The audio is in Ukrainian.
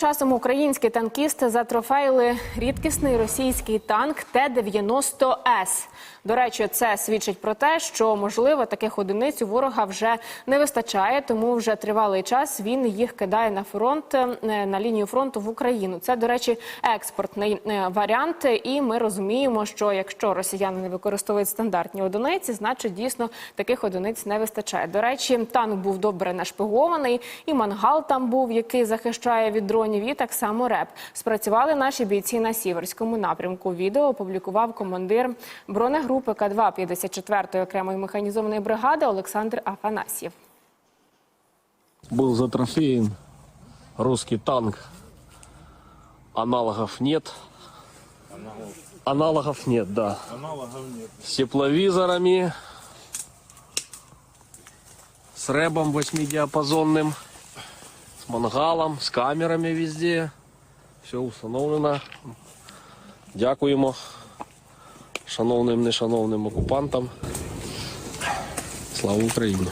Часом українські танкісти затрофеїли рідкісний російський танк Т-90С. До речі, це свідчить про те, що можливо таких одиниць у ворога вже не вистачає, тому вже тривалий час він їх кидає на фронт е, на лінію фронту в Україну. Це, до речі, експортний е, варіант. І ми розуміємо, що якщо росіяни не використовують стандартні одиниці, значить дійсно таких одиниць не вистачає. До речі, танк був добре нашпигований, і мангал там був, який захищає від дронів І так само РЕП. Спрацювали наші бійці на сіверському напрямку. Відео опублікував командир бронегрупи К2 54-ї окремої механізованої бригади Олександр Афанасьєв. был затрофеен русский танк. Аналогов нет. Аналогов нет, да. Аналогов нет. С тепловизорами, с рэбом восьмидиапазонным, с мангалом, с камерами везде. Все установлено. Дякуємо шановним, нешановним окупантам. Слава Україні!